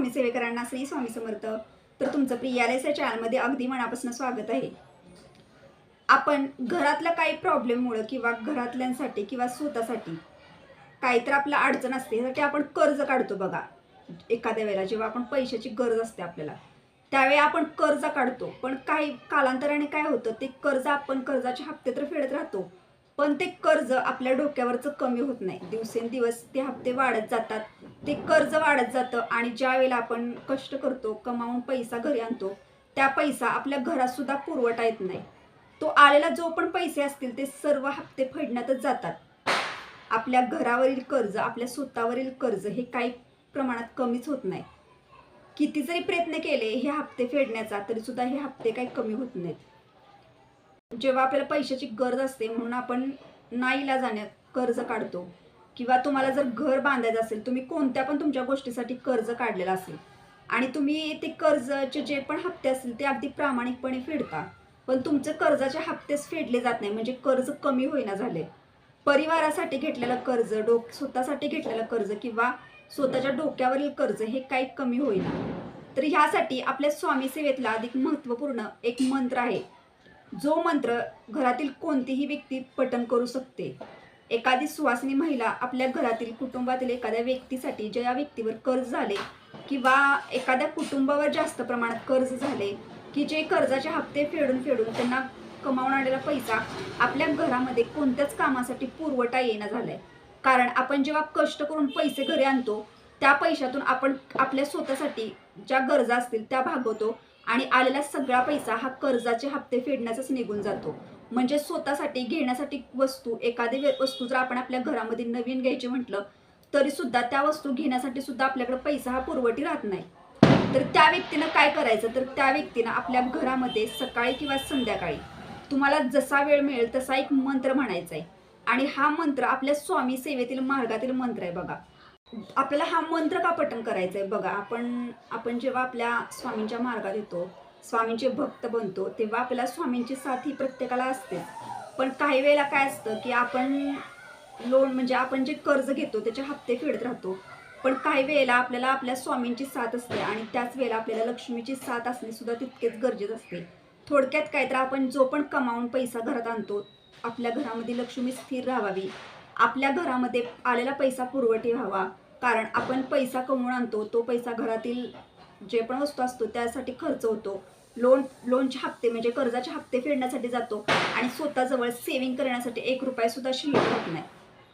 स्वामी सेवेकरांना श्री स्वामी समर्थ. तर तुमचं प्रियालयस या चॅनलमध्ये अगदी मनापासून स्वागत आहे. आपण घरातल्या काही प्रॉब्लेममुळं किंवा घरातल्यांसाठी किंवा स्वतःसाठी काही तर आपला अडचण असते त्यासाठी आपण कर्ज काढतो बघा. एखाद्या वेळेला जेव्हा आपण पैशाची गरज असते आपल्याला त्यावेळी आपण कर्ज काढतो. पण काही कालांतराने काय होतं ते कर्ज आपण कर्जाचे हप्ते तर फेडत राहतो पण ते कर्ज आपल्या डोक्यावरचं कमी होत नाही. दिवसेंदिवस ते हप्ते वाढत जातात. ते कर्ज वाढत जातं आणि ज्या वेळेला आपण कष्ट करतो कमावून पैसा घरी आणतो त्या पैसा आपल्या घरात सुद्धा पुरवठा येत नाही. तो आलेला जो पण पैसे असतील ते सर्व हप्ते फेडण्यातच जातात. आपल्या घरावरील कर्ज आपल्या स्वतःवरील कर्ज हे काही प्रमाणात कमीच होत नाही. किती जरी प्रयत्न केले हे हप्ते फेडण्याचा तरी सुद्धा हे हप्ते काही कमी होत नाहीत. जेव्हा आपल्याला पैशाची गरज असते म्हणून आपण नाईला जाण्यात कर्ज काढतो. किंवा तुम्हाला जर घर बांधायचं असेल तुम्ही कोणत्या पण तुमच्या गोष्टीसाठी कर्ज काढलेलं असेल आणि तुम्ही ते कर्जाचे जे पण हप्ते असतील ते अगदी प्रामाणिकपणे फेडता. पण तुमचे कर्जाचे हप्तेच फेडले जात नाही म्हणजे कर्ज कमी होईना झाले परिवारासाठी घेतलेलं कर्ज डोक स्वतःसाठी घेतलेलं कर्ज किंवा स्वतःच्या डोक्यावरील कर्ज हे काही कमी होईना. तर ह्यासाठी आपल्या स्वामी सेवेतला अधिक महत्त्वपूर्ण एक मंत्र आहे. जो मंत्र घरातील कोणतीही व्यक्ती पठन करू शकते. एखादी सुवासिनी महिला आपल्या घरातील कुटुंबातील एखाद्या व्यक्तीसाठी ज्या व्यक्तीवर कर्ज झाले किंवा एखाद्या कुटुंबावर जास्त प्रमाणात कर्ज झाले की जे कर्जाचे हप्ते फेडून फेडून त्यांना कमावून पैसा आपल्या घरामध्ये कोणत्याच कामासाठी पुरवठा येणं झालाय. कारण आपण जेव्हा कष्ट करून पैसे घरी आणतो त्या पैशातून आपण आपल्या स्वतःसाठी ज्या गरजा असतील त्या भागवतो आणि आलेला सगळा पैसा हा कर्जाचे हप्ते फेडण्याचाच निघून जातो. म्हणजे स्वतःसाठी घेण्यासाठी वस्तू एखादी वस्तू जर आपण आपल्या घरामध्ये नवीन घ्यायची म्हटलं तरी सुद्धा त्या वस्तू घेण्यासाठी सुद्धा आपल्याकडे पैसा हा पुरवठी राहत नाही. तर त्या व्यक्तीनं काय करायचं? तर त्या व्यक्तीनं आपल्या घरामध्ये सकाळी किंवा संध्याकाळी तुम्हाला जसा वेळ मिळेल तसा एक मंत्र म्हणायचा आहे. आणि हा मंत्र आपल्या स्वामी सेवेतील मार्गातील मंत्र आहे बघा. आपल्याला हा मंत्र का पठण करायचा आहे? बघा आपण आपण जेव्हा आपल्या स्वामींच्या मार्गात येतो स्वामींचे भक्त बनतो तेव्हा आपल्याला स्वामींची साथ ही प्रत्येकाला असते. पण काही वेळेला काय असतं की आपण लोन म्हणजे आपण जे कर्ज घेतो त्याचे हप्ते फेडत राहतो. पण काही वेळेला आपल्याला आपल्या स्वामींची साथ असते आणि त्याच वेळेला आपल्याला लक्ष्मीची साथ असणे सुद्धा तितकेच गरजेचं असते. थोडक्यात काय तर आपण जो पण कमावून पैसा घरात आणतो आपल्या घरामध्ये लक्ष्मी स्थिर राहावी. आपल्या घरामध्ये आलेला पैसा पुरवठी व्हावा. कारण आपण पैसा कमवून आणतो तो पैसा घरातील जे पण वस्तू असतो त्यासाठी खर्च होतो. लोन लोनचे हप्ते म्हणजे कर्जाचे हप्ते फेडण्यासाठी जातो आणि स्वतःजवळ सेव्हिंग करण्यासाठी एक रुपयासुद्धा शिल्लक राहत नाही.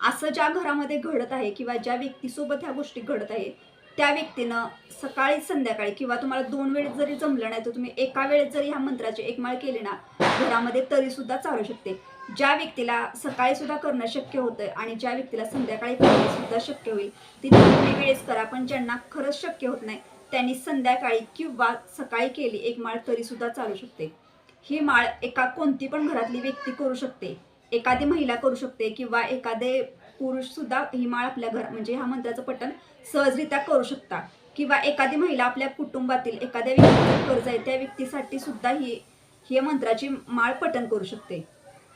असं ज्या घरामध्ये घडत आहे किंवा ज्या व्यक्तीसोबत ह्या गोष्टी घडत आहे त्या व्यक्तीनं सकाळी संध्याकाळी किंवा तुम्हाला दोन वेळेस जरी जमलं नाही तर तुम्ही एका वेळेस जरी ह्या मंत्राचे एक माळ केली ना घरामध्ये तरीसुद्धा चालू शकते. ज्या व्यक्तीला सकाळी सुद्धा करणं शक्य होतं आणि ज्या व्यक्तीला संध्याकाळी करणं सुद्धा शक्य होईल ती दोन्ही वेळेस करा पण ज्यांना खरंच शक्य होत नाही त्यांनी संध्याकाळी किंवा सकाळी केली एक माळ तरी सुद्धा चालू शकते. ही माळ एका कोणती पण घरातली व्यक्ती करू शकते. एखादी महिला करू शकते किंवा एखादे पुरुष सुद्धा ही माळ आपल्या घर म्हणजे ह्या मंत्राचं पठण सहजरित्या करू शकता किंवा एखादी महिला आपल्या कुटुंबातील एखाद्या व्यक्तीचं कर्ज आहे त्या व्यक्तीसाठी सुद्धा ही ही मंत्राची माळ पठण करू शकते.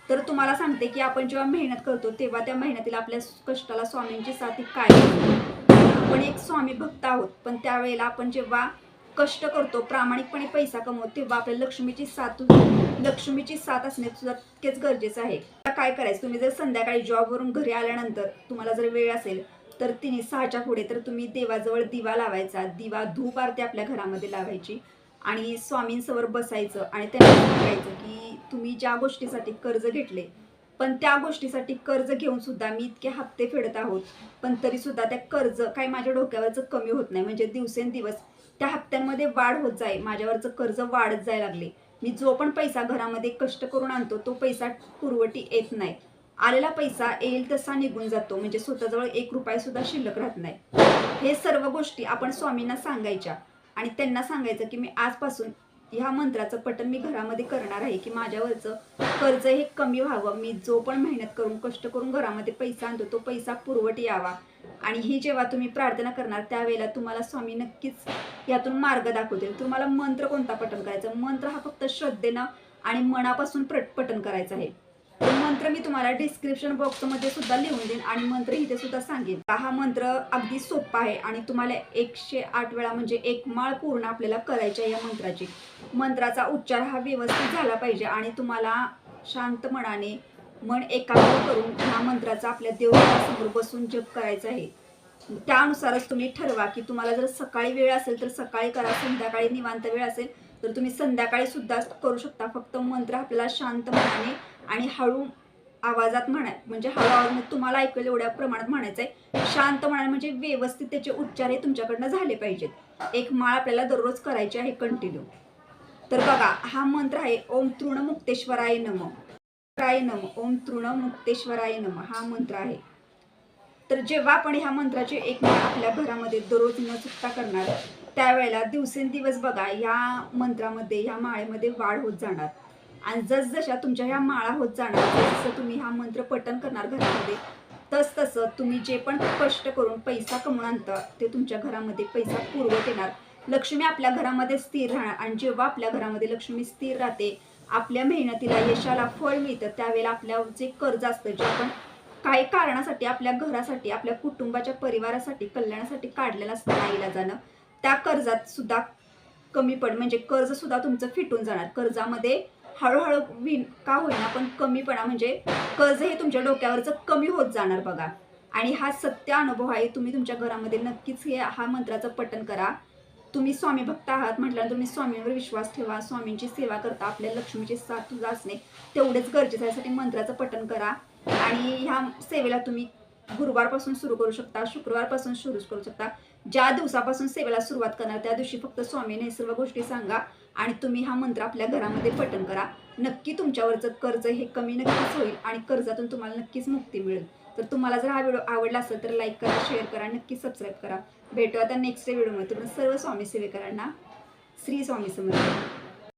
तर तुम्हाला सांगते की आपण जेव्हा मेहनत करतो तेव्हा त्या मेहनतीला आपल्या कष्टाला स्वामींची साथी काय आपण एक स्वामी भक्त आहोत पण त्यावेळेला आपण जेव्हा कष्ट करतो प्रामाणिकपणे पैसा कमवतो तेव्हा आपल्या लक्ष्मीची साथ लक्ष्मीची साथ असणे सुद्धा तितकेच गरजेचं आहे. काय करायचं? तुम्ही जर संध्याकाळी जॉबवरून घरी आल्यानंतर तुम्हाला जर वेळ असेल तर तिने सहाच्या पुढे तर तुम्ही देवाजवळ दिवा लावायचा. दिवा धूप आरती आपल्या घरामध्ये लावायची आणि स्वामींसमोर बसायचं आणि त्यांना सांगायचं की तुम्ही ज्या गोष्टीसाठी कर्ज घेतले पण त्या गोष्टीसाठी कर्ज घेऊन सुद्धा मी इतके हप्ते फेडत आहोत. पण तरी सुद्धा त्या कर्ज काही माझ्या डोक्यावरचं कमी होत नाही. म्हणजे दिवसेंदिवस त्या हप्त्यांमध्ये वाढ होत जाय माझ्यावरचं कर्ज वाढत जायला लागले. मी जो पण पैसा घरामध्ये कष्ट करून आणतो तो पैसा पुरवठी येत नाही. आलेला पैसा येईल तसा निघून जातो. म्हणजे स्वतःजवळ एक रुपया सुद्धा शिल्लक राहत नाही. हे सर्व गोष्टी आपण स्वामींना सांगायच्या. आणि त्यांना सांगायचं की मी आजपासून ह्या मंत्राचं पठण मी घरामध्ये करणार आहे की माझ्यावरचं कर्ज हे कमी व्हावं. मी जो पण मेहनत करून कष्ट करून घरामध्ये पैसा आणतो तो पैसा पुरवट यावा. आणि ही जेव्हा तुम्ही प्रार्थना करणार त्यावेळेला तुम्हाला स्वामी नक्कीच यातून मार्ग दाखवतील. तुम्हाला मंत्र कोणता पठण करायचा? मंत्र हा फक्त श्रद्धेनं आणि मनापासून प्र पठण करायचा आहे. मंत्र मी तुम्हाला डिस्क्रिप्शन बॉक्समध्ये सुद्धा लिहून देईन आणि मंत्र इथे सुद्धा सांगेन. हा मंत्र अगदी सोपा आहे आणि तुम्हाला एकशे आठ वेळा म्हणजे एक माळ पूर्ण आपल्याला करायची आहे या मंत्राची. मंत्राचा उच्चार हा व्यवस्थित झाला पाहिजे आणि तुम्हाला शांत मनाने मन एकाग्र करून ह्या मंत्राचा आपल्या देवघरासमोर बसून जप करायचा आहे. त्यानुसारच तुम्ही ठरवा की तुम्हाला जर सकाळी वेळ असेल तर सकाळी करा संध्याकाळी निवांत वेळ असेल तर तुम्ही संध्याकाळी सुद्धा करू शकता. फक्त मंत्र आपल्याला शांत मनाने आणि हळू आवाजात म्हणाय म्हणजे हळू आवाज म्हणजे तुम्हाला ऐकलं एवढ्या प्रमाणात म्हणायचं आहे शांत मनाने म्हणजे व्यवस्थित त्याचे उच्चार हे तुमच्याकडनं झाले पाहिजेत. एक माळ आपल्याला दररोज करायची आहे कंटिन्यू तर बघा हा मंत्र आहे ओम तृण मुक्तेश्वराय नम. राय नम ओम तृण मुक्तेश्वराय नम हा मंत्र आहे. तर जेव्हा आपण ह्या मंत्राचे एक माळ आपल्या घरामध्ये दररोज न चुकता करणार त्यावेळेला दिवसेंदिवस बघा ह्या मंत्रामध्ये ह्या माळेमध्ये वाढ होत जाणार. आणि जसजशा तुमच्या ह्या माळा होत जाणार जसं तुम्ही हा मंत्र पठण करणार घरामध्ये तस तसं तुम्ही जे पण कष्ट करून पैसा कमवून आणता ते तुमच्या घरामध्ये पैसा पूर्वत येणार. लक्ष्मी आपल्या घरामध्ये स्थिर राहणार आणि जेव्हा आपल्या घरामध्ये लक्ष्मी स्थिर राहते आपल्या मेहनतीला यशाला फळ मिळतं त्यावेळेला आपल्या जे कर्ज असतं जे आपण काही कारणासाठी आपल्या घरासाठी आपल्या कुटुंबाच्या परिवारासाठी कल्याणासाठी काढलेलं असतं आईला जाणं त्या कर्जात सुद्धा कमी पड म्हणजे कर्ज सुद्धा तुमचं फिटून जाणार. कर्जामध्ये हळूहळू विन का होईना पण कमीपणा म्हणजे कर्ज हे तुमच्या डोक्यावरचं कमी होत जाणार बघा. आणि हा सत्य अनुभव आहे तुम्ही तुमच्या घरामध्ये नक्कीच हे हा मंत्राचं पठण करा. तुम्ही स्वामी भक्त आहात म्हटल्यानंतर तुम्ही स्वामींवर विश्वास ठेवा स्वामींची सेवा करता आपल्या लक्ष्मीची साथ तुझा असणे तेवढेच गरजेचं यासाठी मंत्राचं पठण करा. आणि ह्या सेवेला तुम्ही गुरुवारपासून सुरू करू शकता शुक्रवारपासून सुरू करू शकता. ज्या दिवसापासून सेवेला सुरुवात करणार त्या दिवशी फक्त स्वामीने हे सर्व गोष्टी सांगा आणि तुम्ही हा मंत्र आपल्या घरामध्ये पठण करा. नक्की तुमच्यावरचं कर्ज हे कमी नक्कीच होईल आणि कर्जातून तुम्हाला नक्कीच मुक्ती मिळेल. तर तुम्हाला जर हा व्हिडिओ आवडला असेल तर लाईक करा शेअर करा नक्की सबस्क्राईब करा. भेटू आता नेक्स्ट व्हिडिओमध्ये. तुम्ही सर्व स्वामी सेवेकरांना श्री स्वामी समर्थ.